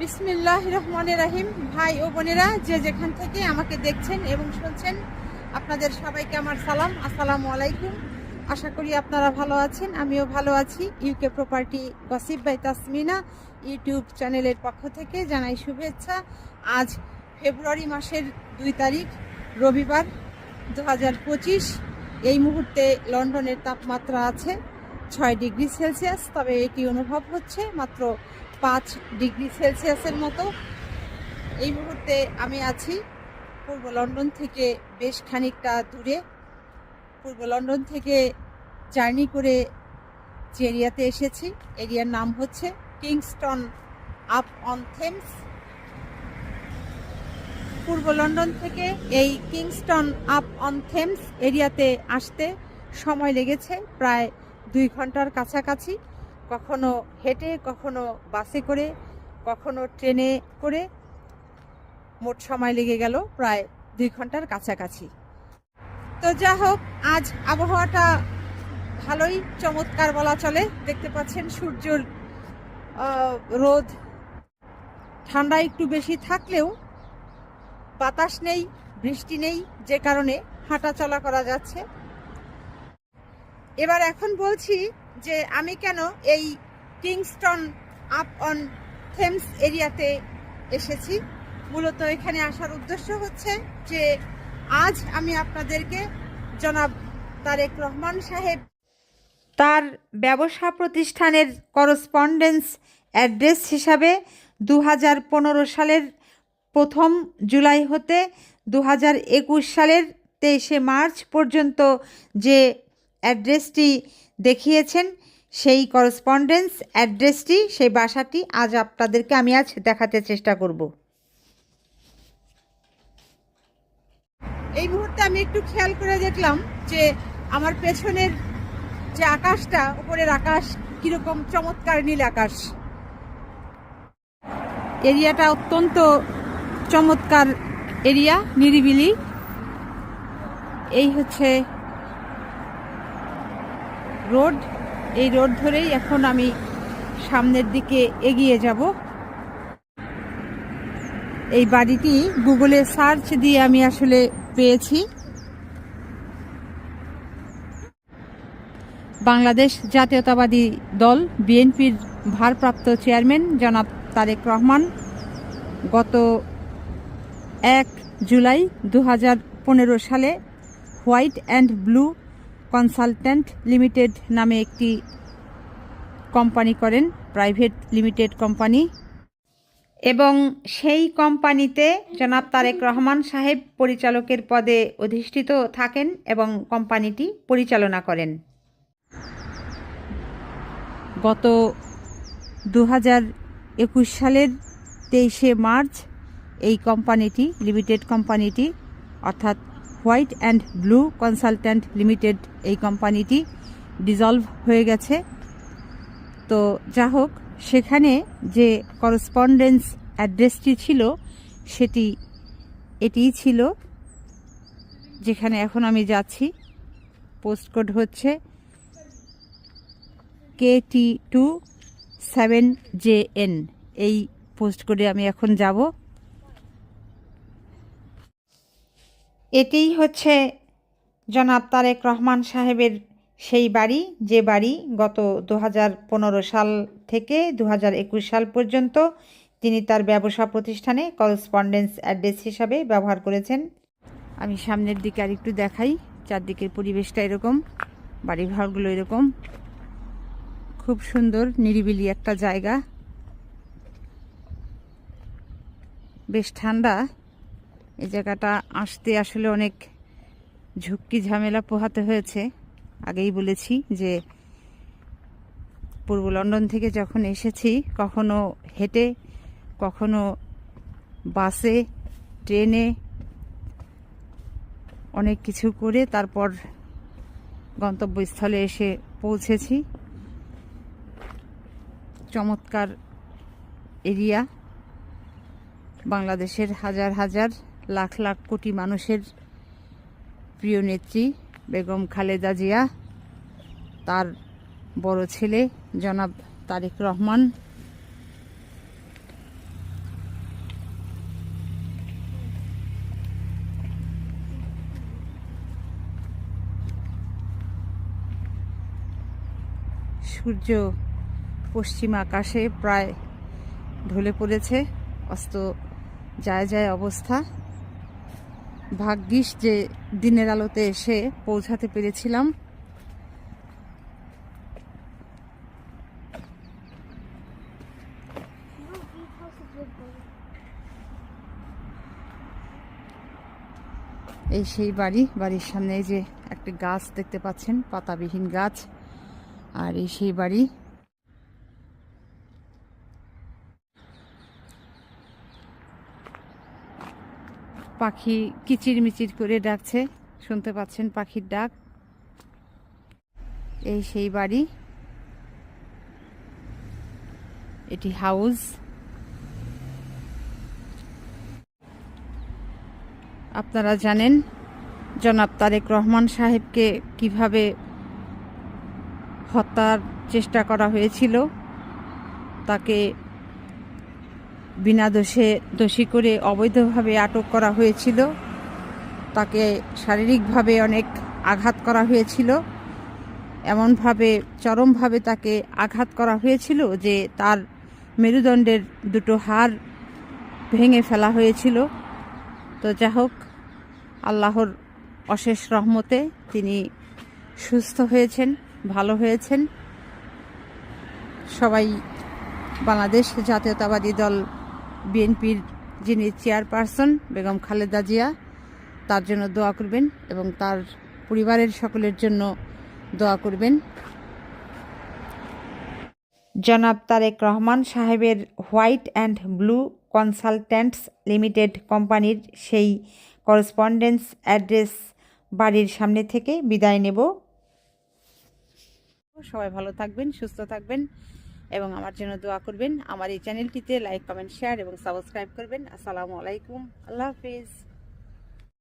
বিসমিল্লাহ রহমানের রাহিম। ভাই ও বোনেরা, যে যেখান থেকে আমাকে দেখছেন এবং শুনছেন, আপনাদের সবাইকে আমার সালাম। আসসালামু আলাইকুম। আশা করি আপনারা ভালো আছেন, আমিও ভালো আছি। UK property gossip by Tasmina YouTube চ্যানেলের পক্ষ থেকে জানাই শুভেচ্ছা। আজ ফেব্রুয়ারি মাসের দুই তারিখ, রবিবার, দু হাজার পঁচিশ। এই মুহূর্তে লন্ডনের তাপমাত্রা আছে ছয় ডিগ্রি সেলসিয়াস, তবে এটি অনুভব হচ্ছে মাত্র পাঁচ ডিগ্রি সেলসিয়াসের মতো। এই মুহূর্তে আমি আছি পূর্ব লন্ডন থেকে বেশ খানিকটা দূরে। পূর্ব লন্ডন থেকে জার্নি করে যে এরিয়াতে এসেছি। এরিয়ার নাম হচ্ছে কিংস্টন আপ অন থেমস। পূর্ব লন্ডন থেকে এই কিংস্টন আপ অন থেমস এরিয়াতে আসতে সময় লেগেছে প্রায় দুই ঘণ্টার কাছাকাছি, কখনো হেঁটে, কখনো বাসে করে, কখনো ট্রেনে করে, মোট সময় লেগে গেল প্রায় দুই ঘণ্টার কাছাকাছি। তো যা হোক, আজ আবহাওয়াটা ভালোই চমৎকার বলা চলে। দেখতে পাচ্ছেন সূর্যর রোদ। ঠান্ডা একটু বেশি থাকলেও বাতাস নেই, বৃষ্টি নেই, যে কারণে হাঁটা চলা করা যাচ্ছে। এবার এখন বলছি যে আমি কেন এই কিংস্টন আপ অন থেমস এরিয়াতে এসেছি। মূলত এখানে আসার উদ্দেশ্য হচ্ছে যে আজ আমি আপনাদেরকে জনাব তারেক রহমান সাহেব তার ব্যবসা প্রতিষ্ঠানের করসপন্ডেন্স অ্যাড্রেস হিসাবে দু হাজার পনেরো সালের প্রথম জুলাই হতে দু হাজার একুশ সালের তেইশে মার্চ পর্যন্ত যে অ্যাড্রেসটি দেখিয়েছেন, সেই করসপন্ডেন্স অ্যাড্রেসটি, সেই বাসাটি আজ আপনাদেরকে আমি আজ দেখাতে চেষ্টা করব। এই মুহূর্তে আমি একটু খেয়াল করে দেখলাম যে আমার পেছনের যে আকাশটা, উপরের আকাশ কীরকম চমৎকার নীল আকাশ। এরিয়াটা অত্যন্ত চমৎকার এরিয়া, নিরিবিলি। এই হচ্ছে রোড, এই রোড ধরেই এখন আমি সামনের দিকে এগিয়ে যাব। এই বাড়িটি গুগলে সার্চ দিয়ে আমি আসলে পেয়েছি। বাংলাদেশ জাতীয়তাবাদী দল, বিএনপির ভারপ্রাপ্ত চেয়ারম্যান জনাব তারেক রহমান, গত এক জুলাই দু হাজার পনেরো সালে white and blue consultant limited নামে একটি কোম্পানি করেন, প্রাইভেট লিমিটেড কোম্পানি। এবং সেই কোম্পানিতে জনাব তারেক রহমান সাহেব পরিচালকের পদে অধিষ্ঠিত থাকেন এবং কোম্পানিটি পরিচালনা করেন। গত দু একুশ সালের তেইশে মার্চ এই কোম্পানিটি, লিমিটেড কোম্পানিটি, অর্থাৎ white and blue consultant limited এই কোম্পানিটি ডিজলভ হয়ে গেছে। তো যা হোক, সেখানে যে করসপন্ডেন্স অ্যাড্রেসটি ছিল, সেটি, এটিই ছিল, যেখানে এখন আমি যাচ্ছি। পোস্টকোড হচ্ছে K T two seven J N. এই পোস্টকোডে আমি এখন যাব। এটিই হচ্ছে জনাব তারেক রহমান সাহেবের সেই বাড়ি, যে বাড়ি গত দু হাজার পনেরো সাল থেকে দু হাজার একুশ সাল পর্যন্ত তিনি তার ব্যবসা প্রতিষ্ঠানে করসপন্ডেন্স অ্যাড্রেস হিসাবে ব্যবহার করেছেন। আমি সামনের দিকে আর একটু দেখাই, চারদিকের পরিবেশটা এরকম বাড়িঘরগুলো এরকম। খুব সুন্দর, নিরিবিলি একটা জায়গা। বেশ ঠান্ডা। এই জায়গাটা আসতে আসলে অনেক ঝুঁকি ঝামেলা পোহাতে হয়েছে। আগেই বলেছি যে পূর্ব লন্ডন থেকে যখন এসেছি, কখনো হেঁটে, কখনো বাসে, ট্রেনে অনেক কিছু করে তারপর গন্তব্যস্থলে এসে পৌঁছেছি। চমৎকার এরিয়া। বাংলাদেশের হাজার হাজার লাখ লাখ কোটি মানুষের প্রিয় নেত্রী বেগম খালেদা জিয়া, তার বড় ছেলে জনাব তারেক রহমান। সূর্য পশ্চিম আকাশে প্রায় ঢলে পড়েছে, অস্ত যায় যায় অবস্থা। ভাগ্যিস যে দিনের আলোতে এসে পৌঁছাতে পেরেছিলাম। এই সেই বাড়ি, বাড়ির সামনে যে একটা গাছ দেখতে পাচ্ছেন, পাতাবিহীন গাছ। আর এই সেই বাড়ি পাখি কিচির মিচির করে ডাকছে। শুনতে পাচ্ছেন পাখির ডাক। এই সেই বাড়ি। এটি হাউস। আপনারা জানেন জনাব তারেক রহমান সাহেবকে কীভাবে হত্যার চেষ্টা করা হয়েছিল, তাকে বিনা দোষে দোষী করে অবৈধভাবে আটক করা হয়েছিল। তাকে শারীরিকভাবে অনেক আঘাত করা হয়েছিল। এমনভাবে, চরমভাবে তাকে আঘাত করা হয়েছিল যে তার মেরুদণ্ডের দুটো হাড় ভেঙে ফেলা হয়েছিল। তো যা হোক, আল্লাহর অশেষ রহমতে তিনি সুস্থ হয়েছেন, ভালো হয়েছেন। সবাই বাংলাদেশ জাতীয়তাবাদী দল বিএনপির যিনি চেয়ারপারসন বেগম খালেদা জিয়া, তার জন্য দোয়া করবেন এবং তার পরিবারের সকলের জন্য দোয়া করবেন। জনাব তারেক রহমান সাহেবের white and blue consultants limited কোম্পানির সেই করসপন্ডেন্স অ্যাড্রেস বাড়ির সামনে থেকে বিদায় নেব। সবাই ভালো থাকবেন, সুস্থ থাকবেন। এবং আমার জন্য দোয়া করবেন। আমার এই চ্যানেলটিতে লাইক কমেন্ট শেয়ার এবং সাবস্ক্রাইব করবেন। আসসালামু আলাইকুম। আল্লাহ হাফিজ।